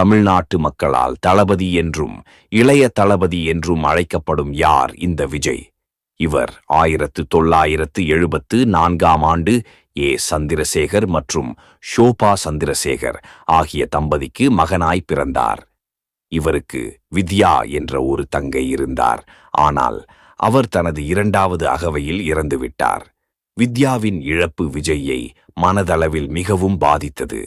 தமிழ்நாட்டு மக்களால் தளபதி என்றும் இளைய தளபதி என்றும் அழைக்கப்படும் யார் இந்த விஜய்? இவர் ஆயிரத்து தொள்ளாயிரத்து எழுபத்து நான்காம் ஆண்டு ஏ. சந்திரசேகர் மற்றும் ஷோபா சந்திரசேகர் ஆகிய தம்பதிக்கு மகனாய் பிறந்தார். இவருக்கு வித்யா என்ற ஒரு தங்கை இருந்தார். ஆனால் அவர் தனது இரண்டாவது அகவையில் இறந்துவிட்டார். வித்யாவின் இழப்பு விஜய்யை மனதளவில் மிகவும் பாதித்தது.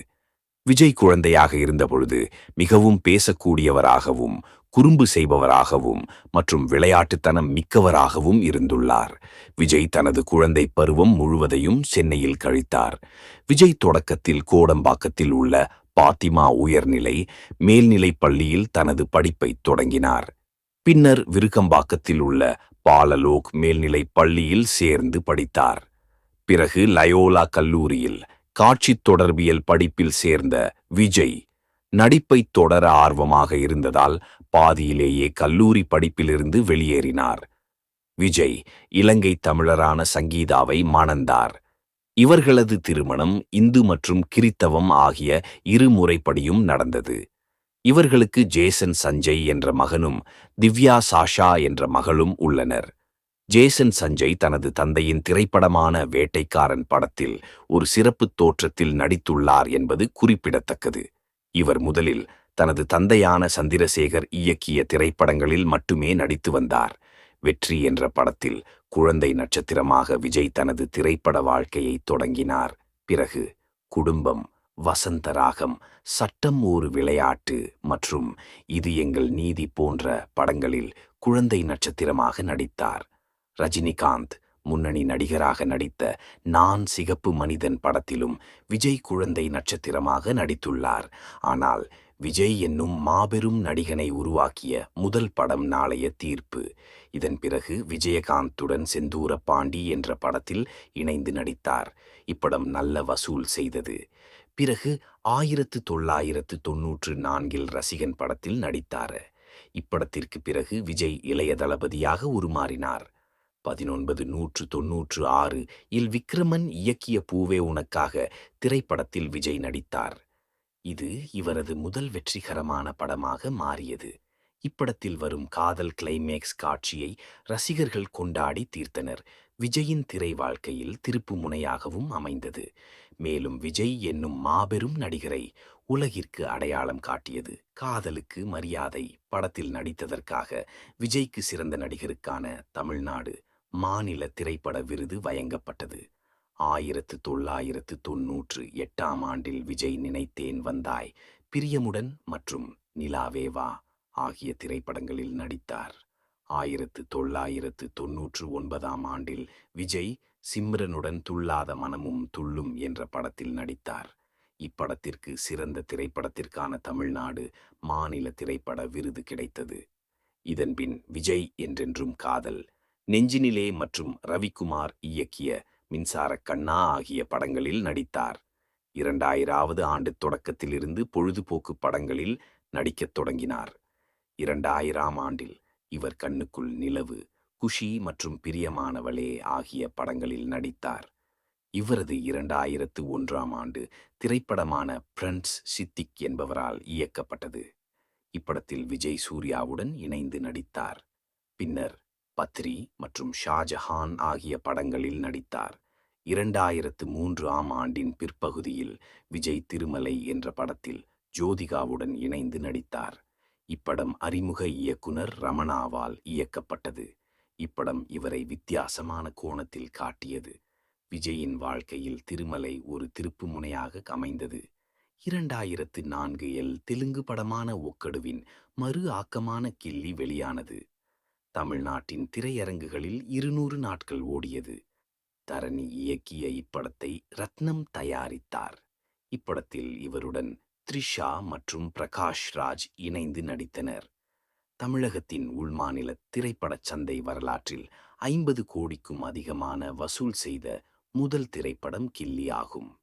விஜய் குழந்தையாக இருந்தபொழுது மிகவும் பேசக்கூடியவராகவும் குறும்பு செய்பவராகவும் மற்றும் விளையாட்டுத்தனம் மிக்கவராகவும் இருந்துள்ளார். விஜய் தனது குழந்தை பருவம் முழுவதையும் சென்னையில் கழித்தார். விஜய் தொடக்கத்தில் கோடம்பாக்கத்தில் உள்ள பாத்திமா உயர்நிலை மேல்நிலைப் பள்ளியில் தனது படிப்பைத் தொடங்கினார். பின்னர் விருகம்பாக்கத்தில் உள்ள பாலலோக் மேல்நிலைப் பள்ளியில் சேர்ந்து படித்தார். பிறகு லயோலா கல்லூரியில் காட்சித் தொடர்பியல் படிப்பில் சேர்ந்த விஜய் நடிப்பைத் தொடர ஆர்வமாக இருந்ததால் பாதியிலேயே கல்லூரி படிப்பிலிருந்து வெளியேறினார். விஜய் இலங்கை தமிழரான சங்கீதாவை மணந்தார். இவர்களது திருமணம் இந்து மற்றும் கிறித்தவம் ஆகிய இரு முறைப்படியும் நடந்தது. இவர்களுக்கு ஜேசன் சஞ்சய் என்ற மகனும் திவ்யா சாஷா என்ற மகளும் உள்ளனர். ஜேசன் சஞ்சய் தனது தந்தையின் திரைப்படமான வேட்டைக்காரன் படத்தில் ஒரு சிறப்பு தோற்றத்தில் நடித்துள்ளார் என்பது குறிப்பிடத்தக்கது. இவர் முதலில் தனது தந்தையான சந்திரசேகர் இயக்கிய திரைப்படங்களில் மட்டுமே நடித்து வந்தார். வெற்றி என்ற படத்தில் குழந்தை நட்சத்திரமாக விஜய் தனது திரைப்பட வாழ்க்கையை தொடங்கினார். பிறகு குடும்பம் வசந்தராகம் சட்டம் ஒரு விளையாட்டு மற்றும் இது எங்கள் நீதி போன்ற படங்களில் குழந்தை நட்சத்திரமாக நடித்தார். ரஜினிகாந்த் முன்னணி நடிகராக நடித்த நான் சிகப்பு மனிதன் படத்திலும் விஜய் குழந்தை நட்சத்திரமாக நடித்துள்ளார். ஆனால் விஜய் என்னும் மாபெரும் நடிகனை உருவாக்கிய முதல் படம் நாளைய தீர்ப்பு. இதன் பிறகு விஜயகாந்துடன் செந்தூர பாண்டி என்ற படத்தில் இணைந்து நடித்தார். இப்படம் நல்ல வசூல் செய்தது. பிறகு ஆயிரத்து தொள்ளாயிரத்து தொன்னூற்று நான்கில் ரசிகன் படத்தில் நடித்தார். இப்படத்திற்கு பிறகு விஜய் இளைய தளபதியாக உருமாறினார். பதினொன்பது நூற்று தொன்னூற்று ஆறு இல் விக்ரமன் இயக்கிய பூவே உனக்காக திரைப்படத்தில் விஜய் நடித்தார். இது இவரது முதல் வெற்றிகரமான படமாக மாறியது. இப்படத்தில் வரும் காதல் கிளைமேக்ஸ் காட்சியை ரசிகர்கள் கொண்டாடி தீர்த்தனர். விஜயின் திரை வாழ்க்கையில் திருப்பு முனையாகவும் அமைந்தது. மேலும் விஜய் என்னும் மாபெரும் நடிகரை உலகிற்கு அடையாளம் காட்டியது. காதலுக்கு மரியாதை படத்தில் நடித்ததற்காக விஜய்க்கு சிறந்த நடிகருக்கான தமிழ்நாடு மாநில திரைப்பட விருது வழங்கப்பட்டது. ஆயிரத்து தொள்ளாயிரத்து தொன்னூற்று எட்டாம் ஆண்டில் விஜய் நினைத்தேன் வந்தாய் பிரியமுடன் மற்றும் நிலாவேவா ஆகிய திரைப்படங்களில் நடித்தார். ஆயிரத்து தொள்ளாயிரத்து தொன்னூற்று ஒன்பதாம் ஆண்டில் விஜய் சிம்ரனுடன் துள்ளாத மனமும் துள்ளும் என்ற படத்தில் நடித்தார். இப்படத்திற்கு சிறந்த திரைப்படத்திற்கான தமிழ்நாடு மாநில திரைப்பட விருது கிடைத்தது. இதன்பின் விஜய் என்றென்றும் காதல் நெஞ்சினிலே மற்றும் ரவிக்குமார் இயக்கிய மின்சார கண்ணா ஆகிய படங்களில் நடித்தார். இரண்டாயிராவது ஆண்டு தொடக்கத்திலிருந்து பொழுதுபோக்கு படங்களில் நடிக்கத் தொடங்கினார். இரண்டாயிராம் ஆண்டில் இவர் கண்ணுக்குள் நிலவு குஷி மற்றும் பிரியமானவளே ஆகிய படங்களில் நடித்தார். இவரது இரண்டாயிரத்து ஒன்றாம் ஆண்டு திரைப்படமான பிரின்ஸ் சித்திக் என்பவரால் இயக்கப்பட்டது. இப்படத்தில் விஜய் சூர்யாவுடன் இணைந்து நடித்தார். பின்னர் பத்ரி மற்றும் ஷாஜஹான் ஆகிய படங்களில் நடித்தார். இரண்டாயிரத்து மூன்று ஆம் ஆண்டின் பிற்பகுதியில் விஜய் திருமலை என்ற படத்தில் ஜோதிகாவுடன் இணைந்து நடித்தார். இப்படம் அறிமுக இயக்குனர் ரமணாவால் இயக்கப்பட்டது. இப்படம் இவரை வித்தியாசமான கோணத்தில் காட்டியது. விஜயின் வாழ்க்கையில் திருமலை ஒரு திருப்பு முனையாக அமைந்தது. இரண்டாயிரத்து நான்கு எல் தெலுங்கு படமான ஒக்கடுவின் மறு ஆக்கமான கில்லி வெளியானது. தமிழ்நாட்டின் திரையரங்குகளில் இருநூறு நாட்கள் ஓடியது. தரணி இயக்கிய இப்படத்தை ரத்னம் தயாரித்தார். இப்படத்தில் இவருடன் த்ரிஷா மற்றும் பிரகாஷ் ராஜ் இணைந்து நடித்தனர். தமிழகத்தின் உள்மாநில திரைப்படச் சந்தை வரலாற்றில் ஐம்பது கோடிக்கும் அதிகமான வசூல் செய்த முதல் திரைப்படம் கில்லி ஆகும்.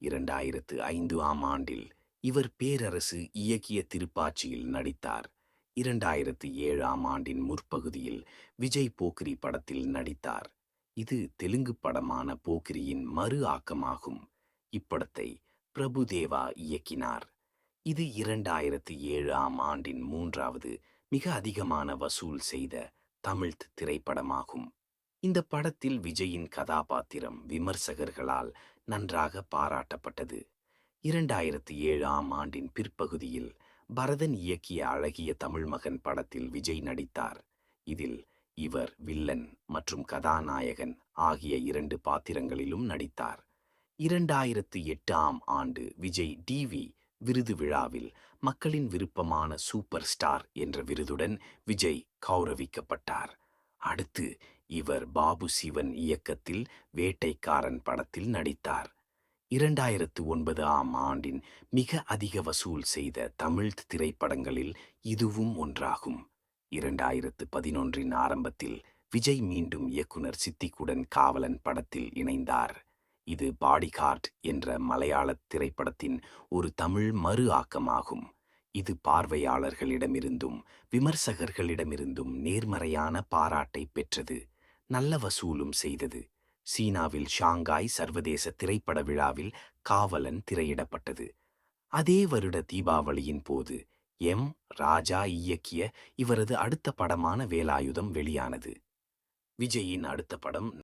இரண்டாயிரத்து ஐந்து ஆம் ஆண்டில் இவர் பேரரசு இயக்கிய திருப்பாச்சியில் நடித்தார். இரண்டாயிரத்து ஏழாம் ஆண்டின் முற்பகுதியில் விஜய் போக்ரி படத்தில் நடித்தார். இது தெலுங்கு படமான போக்ரியின் மறு ஆக்கமாகும். இப்படத்தை பிரபுதேவா இயக்கினார். இது இரண்டாயிரத்து ஏழாம் ஆண்டின் மூன்றாவது மிக அதிகமான வசூல் செய்த தமிழ் திரைப்படமாகும். இந்த படத்தில் விஜயின் கதாபாத்திரம் விமர்சகர்களால் நன்றாக பாராட்டப்பட்டது. இரண்டாயிரத்து ஏழாம் ஆண்டின் பிற்பகுதியில் பரதன் இயக்கிய அழகிய தமிழ் மகன் படத்தில் விஜய் நடித்தார். இதில் இவர் வில்லன் மற்றும் கதாநாயகன் ஆகிய இரண்டு பாத்திரங்களிலும் நடித்தார். இரண்டாயிரத்து எட்டாம் ஆண்டு விஜய் டிவி விருது விழாவில் மக்களின் விருப்பமான சூப்பர் ஸ்டார் என்ற விருதுடன் விஜய் கௌரவிக்கப்பட்டார். அடுத்து இவர் பாபு சிவன் இயக்கத்தில் வேட்டைக்காரன் படத்தில் நடித்தார். இரண்டாயிரத்து ஒன்பது ஆம் ஆண்டின் மிக அதிக வசூல் செய்த தமிழ் திரைப்படங்களில் இதுவும் ஒன்றாகும். இரண்டாயிரத்து பதினொன்றின் ஆரம்பத்தில் விஜய் மீண்டும் இயக்குனர் சித்திக்குடன் காவலன் படத்தில் இணைந்தார். இது பாடிகார்ட் என்ற மலையாள திரைப்படத்தின் ஒரு தமிழ் மறு ஆக்கமாகும். இது பார்வையாளர்களிடமிருந்தும் விமர்சகர்களிடமிருந்தும் நேர்மறையான பாராட்டை பெற்றது. நல்ல வசூலும் செய்தது. சீனாவில் ஷாங்காய் சர்வதேச திரைப்பட விழாவில் காவலன் திரையிடப்பட்டது. அதே வருட தீபாவளியின் போது எம். ராஜா இயக்கிய இவரது அடுத்த படமான வேலாயுதம் வெளியானது. விஜயின் அடுத்த படம்